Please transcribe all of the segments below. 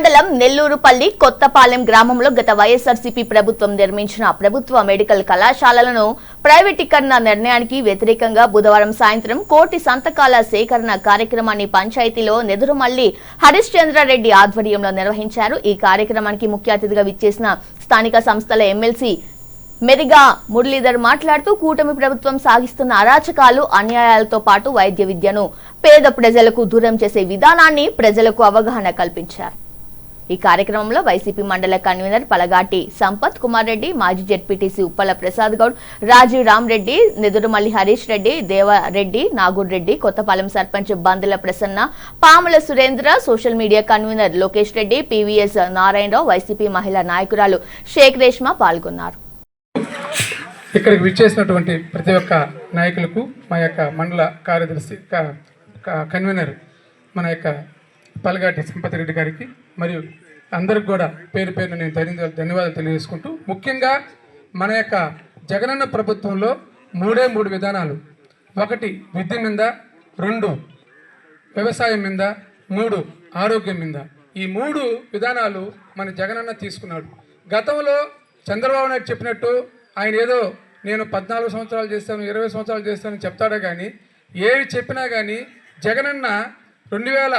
మండలం నెల్లూరుపల్లి కొత్తపాలెం గ్రామంలో గత వైఎస్ఆర్సీపీ ప్రభుత్వం నిర్మించిన ప్రభుత్వ మెడికల్ కళాశాలలను ప్రైవేటీకరణ నిర్ణయానికి వ్యతిరేకంగా బుధవారం సాయంత్రం కోటి సంతకాల సేకరణ కార్యక్రమాన్ని పంచాయతీలో నెదురుమల్లి హరీష్ చంద్రారెడ్డి ఆధ్వర్యంలో నిర్వహించారు. ఈ కార్యక్రమానికి ముఖ్య అతిథిగా విచ్చేసిన స్థానిక సంస్థల ఎమ్మెల్సీ మెరిగా మురళీధర్ మాట్లాడుతూ కూటమి ప్రభుత్వం సాగిస్తున్న అరాచకాలు అన్యాయాలతో పాటు వైద్య విద్యను పేద ప్రజలకు దూరం చేసే విధానాన్ని ప్రజలకు అవగాహన కల్పించారు. ఈ కార్యక్రమంలో వైసీపీ మండల కన్వీనర్ పలగాటి సంపత్ కుమార్ రెడ్డి మాజీ ZPTC Uppala Prasad Goud Rajeev Ram Reddy Nedurumalli Harish Reddy Devareddy Nagur Reddy Kothapalem sarpanch Bandula Prasanna Pamula Surendra social media convener Lokesh Reddy PVS Narayanarao YCP మహిళా నాయకురాలు షేక్ రేష్మ పాల్గొన్నారు. ఇక్కడికి విచ్చేసినటువంటి ప్రతి ఒక్క నాయకులకు మా యొక్క మండల కార్యదర్శి కన్వీనర్ మన యొక్క పలగాటి సంపత్ రెడ్డి గారికి మరియు అందరికి కూడా పేరు పేరున నేను ధన్యవాదాలు ధన్యవాదాలు తెలియజేసుకుంటూ ముఖ్యంగా మన యొక్క జగనన్న ప్రభుత్వంలో మూడే మూడు విధానాలు. ఒకటి విద్య మీద రెండు వ్యవసాయం మీద మూడు ఆరోగ్యం మీద. ఈ మూడు విధానాలు మన జగనన్న తీసుకున్నాడు. గతంలో చంద్రబాబు నాయుడు చెప్పినట్టు ఆయన ఏదో నేను పద్నాలుగు సంవత్సరాలు చేస్తాను ఇరవై సంవత్సరాలు చేస్తాను చెప్తాడే కానీ ఏవి చెప్పినా కానీ జగనన్న రెండు వేల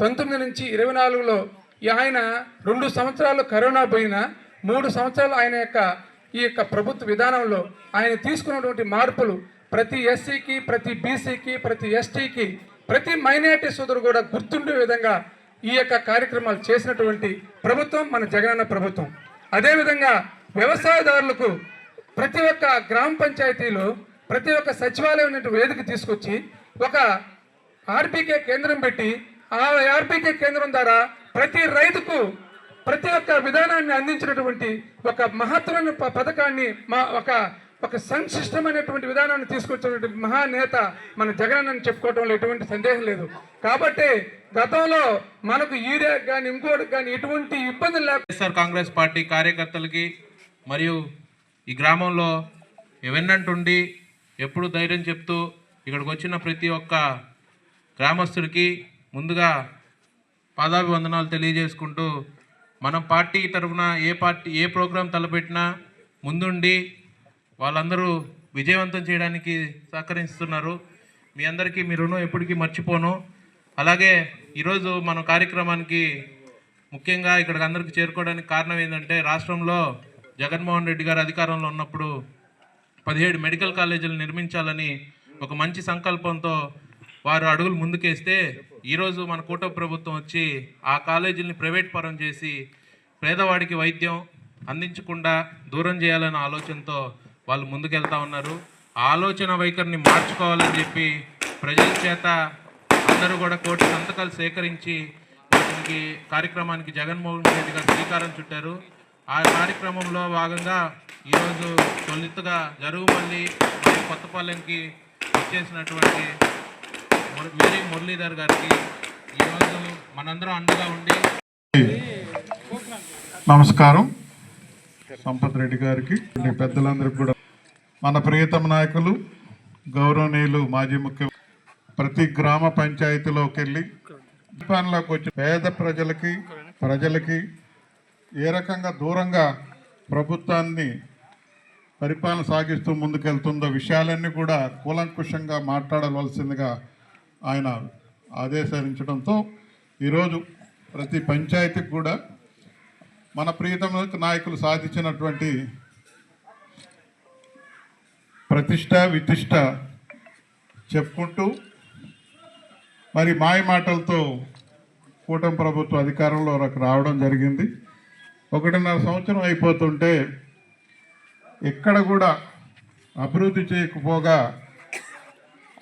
పంతొమ్మిది నుంచి ఇరవై నాలుగులో ఈ ఆయన రెండు సంవత్సరాలు కరోనా పోయినా మూడు సంవత్సరాలు ఆయన యొక్క ఈ యొక్క ప్రభుత్వ విధానంలో ఆయన తీసుకున్నటువంటి మార్పులు ప్రతి ఎస్సీకి ప్రతి బీసీకి ప్రతి ఎస్టీకి ప్రతి మైనారిటీ సోదరు కూడా గుర్తుండే విధంగా ఈ యొక్క కార్యక్రమాలు చేసినటువంటి ప్రభుత్వం మన జగనన్న ప్రభుత్వం. అదేవిధంగా వ్యవసాయదారులకు ప్రతి ఒక్క గ్రామ పంచాయతీలో ప్రతి ఒక్క సచివాలయం వేదిక తీసుకొచ్చి ఒక ఆర్పీకే కేంద్రం పెట్టి ఆ ఆర్పీకే కేంద్రం ద్వారా ప్రతి రైతుకు ప్రతి ఒక్క విధానాన్ని అందించినటువంటి ఒక మహత్తరమైన ప- పథకాన్ని మా ఒక ఒక సంక్షిష్టమైనటువంటి విధానాన్ని తీసుకొచ్చినటువంటి మహానేత మన జగన్ అని చెప్పుకోవడంలో ఎటువంటి సందేహం లేదు. కాబట్టి గతంలో మనకు ఈడే కానీ ఇంకోటి కానీ ఎటువంటి ఇబ్బందులు లేకుండా కాంగ్రెస్ పార్టీ కార్యకర్తలకి మరియు ఈ గ్రామంలో వెన్నంటుండి ఎప్పుడు ధైర్యం చెప్తూ ఇక్కడికి వచ్చిన ప్రతి ఒక్క గ్రామస్తుడికి ముందుగా పాదాభివందనాలు తెలియజేసుకుంటూ మనం పార్టీ తరఫున ఏ పార్టీ ఏ ప్రోగ్రాం తలపెట్టినా ముందుండి వాళ్ళందరూ విజయవంతం చేయడానికి సహకరిస్తున్నారు. మీ అందరికీ మీ రుణం ఎప్పటికీ మర్చిపోను. అలాగే ఈరోజు మన కార్యక్రమానికి ముఖ్యంగా ఇక్కడికి అందరికి చేరుకోవడానికి కారణం ఏంటంటే రాష్ట్రంలో జగన్మోహన్ రెడ్డి గారు అధికారంలో ఉన్నప్పుడు పదిహేడు మెడికల్ కాలేజీలు నిర్మించాలని ఒక మంచి సంకల్పంతో వారు అడుగులు ముందుకేస్తే ఈరోజు మన కూటమి ప్రభుత్వం వచ్చి ఆ కాలేజీని ప్రైవేట్ పరం చేసి పేదవాడికి వైద్యం అందించకుండా దూరం చేయాలనే ఆలోచనతో వాళ్ళు ముందుకెళ్తా ఉన్నారు. ఆ ఆలోచన వైఖరిని మార్చుకోవాలని చెప్పి ప్రజల చేత అందరూ కూడా కోటి సంతకాలు సేకరించి వీటికి కార్యక్రమానికి జగన్మోహన్ రెడ్డి గారు శ్రీకారం చుట్టారు. ఆ కార్యక్రమంలో భాగంగా ఈరోజు తొలితగా జరుగుమల్లి మరియు కొత్తపాలెంకి వచ్చేసినటువంటి మేరీ మురళీధర్ గారికి ఈరోజు మనందరం అండగా ఉండి నమస్కారం. సంపత్ రెడ్డి గారికి మీ పెద్దలందరికీ కూడా. మన ప్రియతమ నాయకులు గౌరవనీయులు మాజీ ముఖ్యమంత్రి ప్రతి గ్రామ పంచాయతీలోకి వెళ్ళి పరిపాలనలోకి వచ్చి పేద ప్రజలకి ప్రజలకి ఏ రకంగా దూరంగా ప్రభుత్వాన్ని పరిపాలన సాగిస్తూ ముందుకెళ్తుందో విషయాలన్నీ కూడా కూలంకుషంగా మాట్లాడవలసిందిగా ఆయన ఆదేశించడంతో ఈరోజు ప్రతి పంచాయతీకి కూడా మన ప్రియతమ నాయకులు సాధించినటువంటి ప్రతిష్ట వితిష్ట చెప్పుకుంటూ మరి మాయ మాటలతో కూటమి ప్రభుత్వ అధికారంలో రావడం జరిగింది. ఒకటిన్నర సంవత్సరం అయిపోతుంటే ఎక్కడ కూడా అభివృద్ధి చేయకపోగా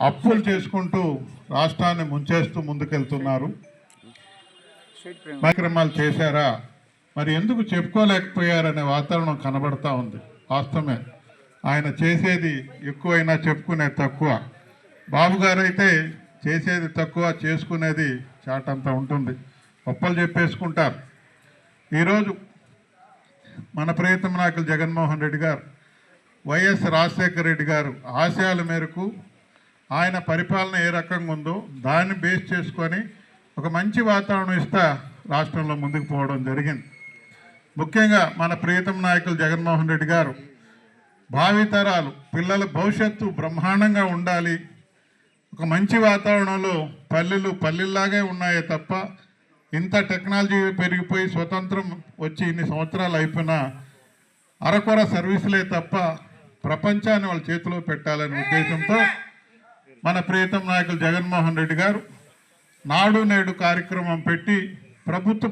అప్పులు చేసుకుంటూ రాష్ట్రాన్ని ముంచేస్తూ ముందుకెళ్తున్నారు. కార్యక్రమాలు చేశారా? మరి ఎందుకు చెప్పుకోలేకపోయారనే వాతావరణం కనబడతా ఉంది. వాస్తవమే. ఆయన చేసేది ఎక్కువైనా చెప్పుకునేది తక్కువ. బాబు గారు అయితే చేసేది తక్కువ చేసుకునేది చాటంత ఉంటుంది. గొప్పలు చెప్పేసుకుంటారు. ఈరోజు మన ప్రియతమ నాయకులు జగన్మోహన్ రెడ్డి గారు వైఎస్ రాజశేఖర రెడ్డి గారు ఆశయాల మేరకు ఆయన పరిపాలన ఏ రకంగా ఉందో దాన్ని బేస్ చేసుకొని ఒక మంచి వాతావరణం ఇస్తా రాష్ట్రంలో ముందుకు పోవడం జరిగింది. ముఖ్యంగా మన ప్రియతమ నాయకులు జగన్మోహన్ రెడ్డి గారు భావితరాలు పిల్లల భవిష్యత్తు బ్రహ్మాండంగా ఉండాలి. ఒక మంచి వాతావరణంలో పల్లెలు పల్లెల్లాగే ఉన్నాయే తప్ప ఇంత టెక్నాలజీ పెరిగిపోయి స్వతంత్రం వచ్చి ఇన్ని సంవత్సరాలు అయిపోయినా అరకొర సర్వీసులే తప్ప ప్రపంచాన్ని వాళ్ళ చేతిలో పెట్టాలనే ఉద్దేశంతో మన ప్రియతం నాయకులు జగన్మోహన్ రెడ్డి గారు నాడు నేడు కార్యక్రమం పెట్టి ప్రభుత్వ